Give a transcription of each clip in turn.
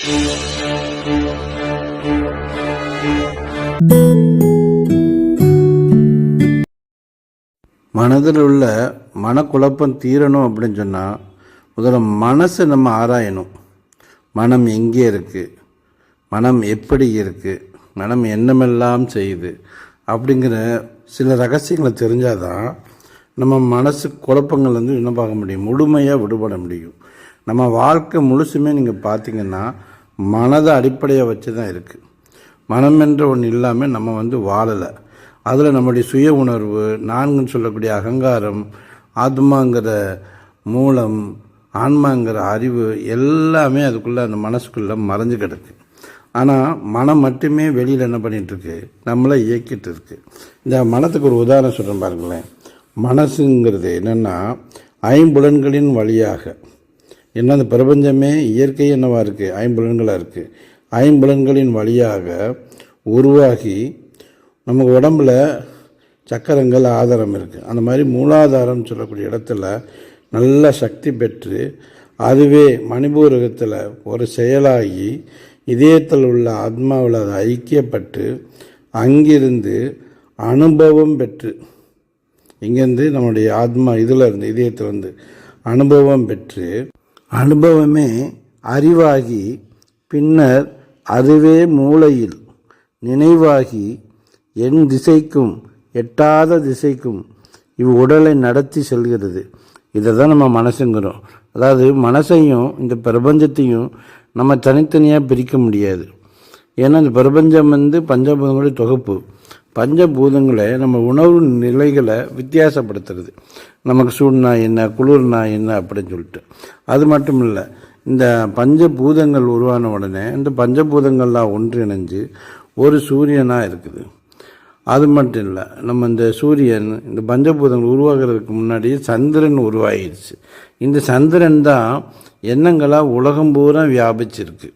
மனதில் உள்ள மனக்குழப்பம் தீரணும் அப்படின்னு சொன்னால் முதல்ல மனசை நம்ம ஆராயணும். மனம் எங்கே இருக்குது மனம் எப்படி இருக்குது மனம் என்னமெல்லாம் செய்யுது? அப்படிங்கிற சில ரகசியங்களை தெரிஞ்சாதான் நம்ம மனசு குழப்பங்கள் வந்து என்ன பார்க்க முடியும்? முழுமையாக விடுபட முடியும். நம்ம வாழ்க்கை முழுசுமே நீங்கள் பார்த்தீங்கன்னா மனதை அடிப்படையாக வச்சு தான் இருக்குது மனம் என்ற ஒன்று இல்லாமல் நம்ம வந்து வாழலை. அதில் நம்முடைய சுய உணர்வு நான்குன்னு சொல்லக்கூடிய அகங்காரம் ஆத்மாங்கிற மூலம் ஆன்மாங்கிற அறிவு எல்லாமே அதுக்குள்ளே அந்த மனசுக்குள்ளே மறைஞ்சு கிடக்கு. ஆனால் மனம் மட்டுமே வெளியில் என்ன பண்ணிகிட்ருக்கு நம்மளை இயக்கிட்டு இருக்கு. இந்த மனத்துக்கு ஒரு உதாரணம் சொல்கிறேன் பாருங்களேன். மனசுங்கிறது என்னென்னா ஐம்புலன்களின் வழியாக என்ன அந்த பிரபஞ்சமே இயற்கை என்னவாக இருக்குது ஐம்புலன்களாக இருக்குது ஐம்புலன்களின் வழியாக உருவாகி நமக்கு உடம்புல சக்கரங்கள் ஆதாரம் இருக்குது அந்த மாதிரி மூலாதாரம் சொல்லக்கூடிய இடத்துல நல்ல சக்தி பெற்று அதுவே மணிபூரகத்தில் ஒரு செயலாகி இதயத்தில் உள்ள ஆத்மாவில் அது ஐக்கியப்பட்டு அங்கிருந்து அனுபவம் பெற்று இங்கேருந்து நம்முடைய ஆத்மா இதில் இருந்து இதயத்திலிருந்து அனுபவம் பெற்று அனுபவமே அறிவாகி பின்னர் அதுவே மூளையில் நினைவாகி என் திசைக்கும் எட்டாத திசைக்கும் இவ் உடலை நடத்தி செல்கிறது. இதை தான் நம்ம மனசுங்கிறோம். அதாவது மனசையும் இந்த பிரபஞ்சத்தையும் நம்ம தனித்தனியாக பிரிக்க முடியாது. ஏன்னா இந்த பிரபஞ்சம் வந்து பஞ்சபூதங்களுடைய தொகுப்பு. பஞ்சபூதங்களை நம்ம உணவு நிலைகளை வித்தியாசப்படுத்துறது. நமக்கு சூடுனா என்ன குளிர்னா என்ன அப்படின்னு சொல்லிட்டு. அது மட்டும் இல்லை இந்த பஞ்சபூதங்கள் உருவான உடனே இந்த பஞ்சபூதங்கள்லாம் ஒன்றிணைஞ்சு ஒரு சூரியனாக இருக்குது. அது மட்டும் இல்லை நம்ம இந்த சூரியன் இந்த பஞ்சபூதங்கள் உருவாகிறதுக்கு முன்னாடி சந்திரன் உருவாகிடுச்சு இந்த சந்திரன் தான் எண்ணங்களாக உலகம் பூரா வியாபிச்சிருக்கு.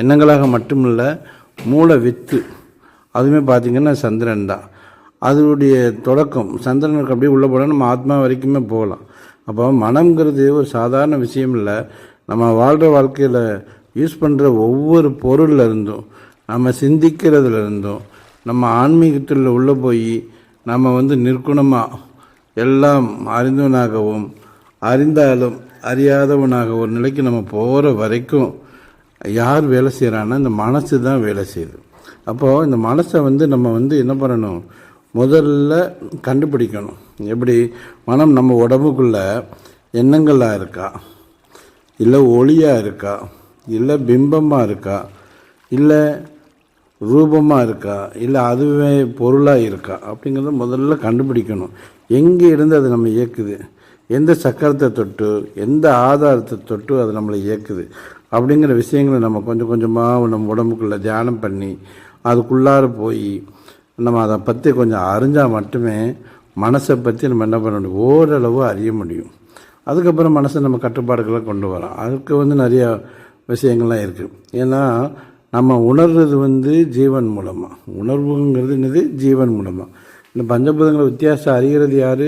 எண்ணங்களாக மட்டுமில்லை மூளை வித்து. அதுவுமே பார்த்திங்கன்னா சந்திரன் தான். அதனுடைய தொடக்கம் சந்திரனுக்கு அப்படியே உள்ளே போனால் நம்ம ஆத்மா வரைக்குமே போகலாம். அப்போ மனம்ங்கிறது ஒரு சாதாரண விஷயம் இல்லை. நம்ம வாழ்கிற வாழ்க்கையில் யூஸ் பண்ணுற ஒவ்வொரு பொருளில் இருந்தும் நம்ம சிந்திக்கிறதுல இருந்தும் நம்ம ஆன்மீகத்தில் உள்ளே போய் நம்ம வந்து நிற்குணமாக எல்லாம் அறிந்தவனாகவும் அறிந்தாலும் அறியாதவனாக ஒரு நிலைக்கு நம்ம போகிற வரைக்கும் யார் வேலை செய்கிறான்னா இந்த மனசு தான் வேலை செய்யுது. அப்போது இந்த மனசை வந்து நம்ம வந்து என்ன பண்ணணும்? முதல்ல கண்டுபிடிக்கணும். எப்படி? மனம் நம்ம உடம்புக்குள்ள எண்ணங்களாக இருக்கா? இல்லை ஒளியாக இருக்கா? இல்லை பிம்பமாக இருக்கா? இல்லை ரூபமாக இருக்கா? இல்லை அதுவே பொருளாக இருக்கா? அப்படிங்கிறத முதல்ல கண்டுபிடிக்கணும். எங்கே இருந்து அது நம்ம இயக்குது? எந்த சக்கரத்தை தொட்டு எந்த ஆதாரத்தை தொட்டு அது நம்மளை இயக்குது? அப்படிங்கிற விஷயங்களை நம்ம கொஞ்சம் கொஞ்சமாக நம்ம உடம்புக்குள்ளே தியானம் பண்ணி அதுக்குள்ளார போய் நம்ம அதை பற்றி கொஞ்சம் அறிஞ்சால் மட்டுமே மனசை பற்றி நம்ம என்ன பண்ண முடியும்? ஓரளவு அறிய முடியும். அதுக்கப்புறம் மனசை நம்ம கட்டுப்பாடுகளை கொண்டு வரோம். அதுக்கு வந்து நிறையா விஷயங்கள்லாம் இருக்குது ஏன்னா நம்ம உணர்றது வந்து ஜீவன் மூலமாக உணர்வுங்கிறது என்னது? ஜீவன் மூலமாக இந்த பஞ்சபூதங்களை வித்தியாசம் அறிகிறது யார்?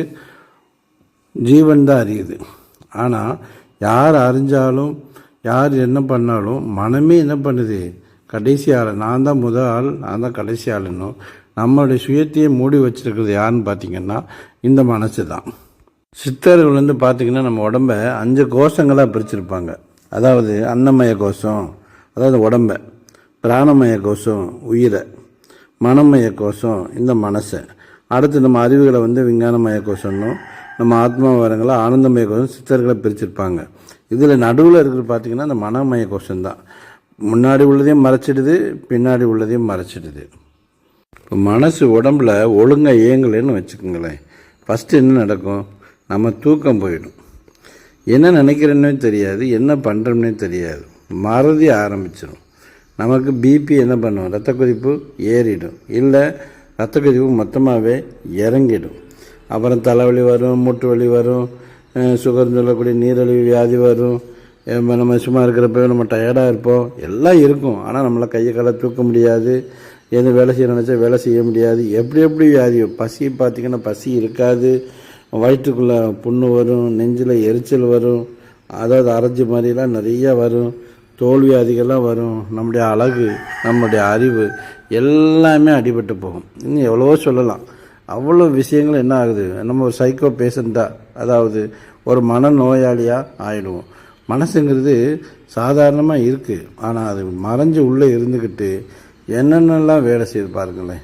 ஜீவன் தான் அறியுது. ஆனால் யார் அறிஞ்சாலும் யார் என்ன பண்ணாலும் மனமே என்ன பண்ணுது? கடைசி ஆள். நான் தான் முதல் ஆள் நான் தான் கடைசி ஆளுன்னும். நம்மளுடைய சுயத்தையே மூடி வச்சிருக்கிறது யாருன்னு பார்த்தீங்கன்னா இந்த மனசு தான். சித்தர்கள் வந்து பார்த்திங்கன்னா நம்ம உடம்ப அஞ்சு கோஷங்களாக பிரிச்சிருப்பாங்க. அதாவது அன்னமய கோஷம் அதாவது உடம்ப. பிராணமய கோஷம் உயிரை. மனமய கோஷம் இந்த மனசை. அடுத்து நம்ம அறிவுகளை வந்து விஞ்ஞானமய கோஷம்னும் நம்ம ஆத்மா வரங்களை ஆனந்தமய கோஷம் சித்தர்களை பிரிச்சிருப்பாங்க. இதில் நடுவில் இருக்கிறது பார்த்திங்கன்னா இந்த மனமய கோஷம் தான் முன்னாடி உள்ளதையும் மறைச்சிடுது பின்னாடி உள்ளதையும் மறைச்சிடுது. இப்போ மனசு உடம்புல ஒழுங்காக இயங்கலைன்னு வச்சுக்கோங்களேன். ஃபஸ்ட்டு என்ன நடக்கும்? நம்ம தூக்கம் போயிடும். என்ன நினைக்கிறேன்னே தெரியாது என்ன பண்ணுறோம்னே தெரியாது. மறதி ஆரம்பிச்சிடும் நமக்கு பிபி என்ன பண்ணுவோம் ரத்த கொதிப்பு ஏறிடும். இல்லை ரத்த கொதிப்பு மொத்தமாகவே இறங்கிடும். அப்புறம் தலைவலி வரும் மூட்டு வலி வரும் சுகர்னு சொல்லக்கூடிய நீரழிவு வியாதி வரும். நம்ம நம்ம சும்மா இருக்கிறப்ப நம்ம டயர்டாக இருப்போம். எல்லாம் இருக்கும். ஆனால் நம்மளை கையை காலை தூக்க முடியாது. எது வேலை செய்ய நினச்சா வேலை செய்ய முடியாது. எப்படி எப்படி வியாதி? பசி பார்த்திங்கன்னா பசி இருக்காது. வயிற்றுக்குள்ளே புண்ணு வரும் நெஞ்சில் எரிச்சல் வரும் அதாவது அரைஞ்சி மாதிரிலாம் நிறையா வரும். தோல்வியாதிகள்லாம் வரும். நம்முடைய அழகு நம்முடைய அறிவு எல்லாமே அடிபட்டு போகும். இன்னும் எவ்வளவோ சொல்லலாம். அவ்வளோ விஷயங்கள் என்ன ஆகுது? நம்ம ஒரு சைக்கோ பேஷண்ட்டாக அதாவது ஒரு மனநோயாளியாக ஆயிடுவோம். மனசுங்கிறது சாதாரணமாக இருக்குது ஆனால் அது மறைஞ்சு உள்ளே இருந்துக்கிட்டு என்னென்னலாம் வேலை செய்து பாருங்களேன்.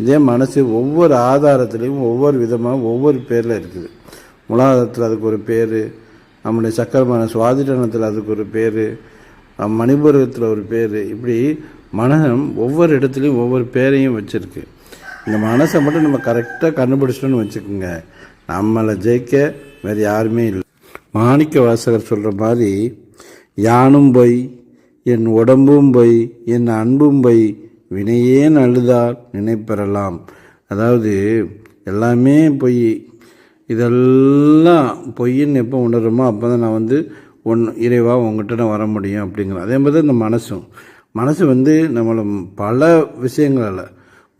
இதே மனசு ஒவ்வொரு ஆதாரத்துலேயும் ஒவ்வொரு விதமாக ஒவ்வொரு பேரில் இருக்குது. மூலாதாரத்தில் அதுக்கு ஒரு பேர் நம்முடைய சக்கரமான சுவாதிடனத்தில் அதுக்கு ஒரு பேர் மணிபுரத்தில் ஒரு பேர் இப்படி மனம் ஒவ்வொரு இடத்துலையும் ஒவ்வொரு பேரையும் வச்சுருக்கு. இந்த மனசை மட்டும் நம்ம கரெக்டாக கண்டுபிடிச்சிட்டோன்னு வச்சுக்கோங்க. நம்மளை ஜெயிக்க வேறு யாருமே இல்லை. மாணிக்க வாசகர் சொல்கிற மாதிரி யானும் பொய் என் உடம்பும் பொய் என் அன்பும் பொய் வினையே அழுதால் நினைப்பெறலாம். அதாவது எல்லாமே பொய். இதெல்லாம் பொய்ன்னு எப்போ உணருமோ அப்போ தான் நான் வந்து ஒன் இறைவாக உங்ககிட்ட நான் வர முடியும் அப்படிங்கிற. அதே மாதிரி தான் இந்த மனசும். மனசு வந்து நம்மளை பல விஷயங்களால்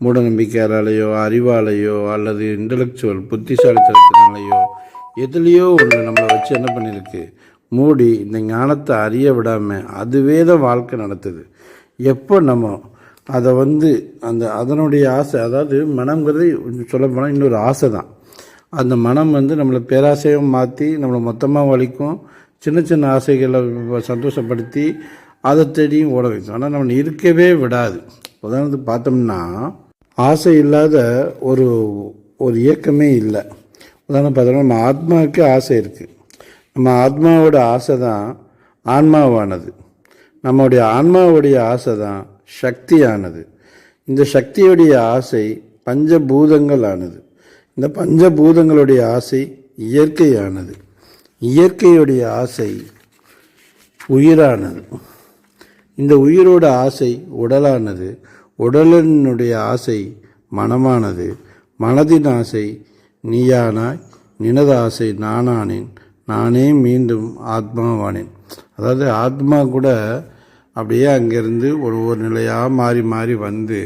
மூட நம்பிக்கையாலேயோ அறிவாலேயோ அல்லது இன்டலெக்சுவல் புத்திசாலித்தனத்தினாலேயோ எதுலேயோ ஒன்று நம்மளை வச்சு என்ன பண்ணியிருக்கு மூடி இந்த ஞானத்தை அறிய விடாமல் அதுவே தான் வாழ்க்கை நடத்துது. எப்போ நம்ம அதை வந்து அந்த அதனுடைய ஆசை அதாவது மனம்ங்கிறது சொல்லப்போனால் இன்னொரு ஆசை தான். அந்த மனம் வந்து நம்மளை பேராசையும் மாற்றி நம்மளை மொத்தமாக வலிக்கும் சின்ன சின்ன ஆசைகளை சந்தோஷப்படுத்தி அதை தேடியும் ஓட வைக்கும். ஆனால் நம்ம இருக்கவே விடாது. உதாரணத்துக்கு பார்த்தோம்னா ஆசை இல்லாத ஒரு ஒரு இயக்கமே இல்லை. உதாரணம் பார்த்தோம்னா நம்ம ஆத்மாவுக்கு ஆசை இருக்குது நம்ம ஆத்மாவோட ஆசை தான் ஆன்மாவானது. நம்முடைய ஆன்மாவுடைய ஆசை தான் சக்தியானது. இந்த சக்தியுடைய ஆசை பஞ்சபூதங்கள் ஆனது இந்த பஞ்சபூதங்களுடைய ஆசை இயற்கையானது. இயற்கையுடைய ஆசை உயிரானது. இந்த உயிரோட ஆசை உடலானது. உடலினுடைய ஆசை மனமானது. மனதின் ஆசை நீயானாய் நினதாசை நானானேன். நானே மீண்டும் ஆத்மாவானேன் அதாவது ஆத்மா கூட அப்படியே அங்கேருந்து ஒரு ஒரு நிலையாக மாறி மாறி வந்து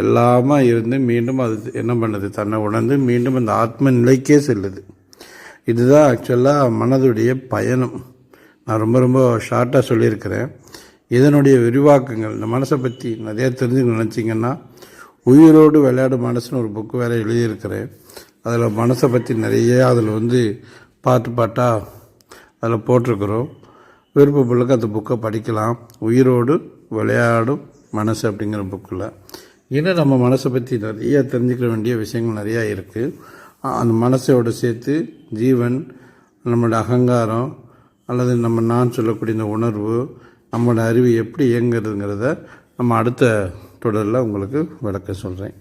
எல்லாமா இருந்து மீண்டும் அது என்ன பண்ணுது? தன்னை உணர்ந்து மீண்டும் அந்த ஆத்ம நிலைக்கே செல்லுது. இதுதான் ஆக்சுவலாக மனதுடைய பயணம். நான் ரொம்ப ரொம்ப ஷார்ட்டாக சொல்லியிருக்கிறேன். இதனுடைய விரிவாக்கங்கள் இந்த மனசை பற்றி நிறைய தெரிஞ்சு நினச்சிங்கன்னா உயிரோடு விளையாடும் மனசுன்னு ஒரு புக்கு வேறு எழுதியிருக்கிறேன். அதில் மனசை பற்றி நிறைய அதில் வந்து பாட்டு பாட்டாக அதில் போட்டிருக்கிறோம். விருப்பப்புள்ளுக்கு அந்த புக்கை படிக்கலாம். உயிரோடு விளையாடும் மனசு அப்படிங்கிற புக்கில். இன்னும் நம்ம மனசை பற்றி நிறைய தெரிஞ்சுக்க வேண்டிய விஷயங்கள் நிறையா இருக்குது அந்த மனசோடு சேர்த்து ஜீவன் நம்மளோட அகங்காரம் அல்லது நம்ம நான் சொல்லக்கூடிய இந்த உணர்வு நம்மளோட அறிவு எப்படி இயங்குறதுங்கிறத நம்ம அடுத்த தொடரில் உங்களுக்கு விளக்க சொல்கிறேன்.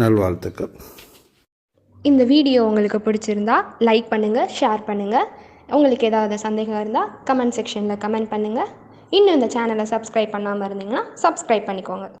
நல்வாழ்த்துக்கள். இந்த வீடியோ உங்களுக்கு பிடிச்சிருந்தா லைக் பண்ணுங்கள் ஷேர் பண்ணுங்கள் உங்களுக்கு ஏதாவது சந்தேகம் இருந்தால் கமெண்ட் செக்ஷனில் கமெண்ட் பண்ணுங்கள் இன்னும் இந்த சேனலை சப்ஸ்கிரைப் பண்ணாமல் இருந்தீங்கன்னா சப்ஸ்கிரைப் பண்ணிக்கோங்க.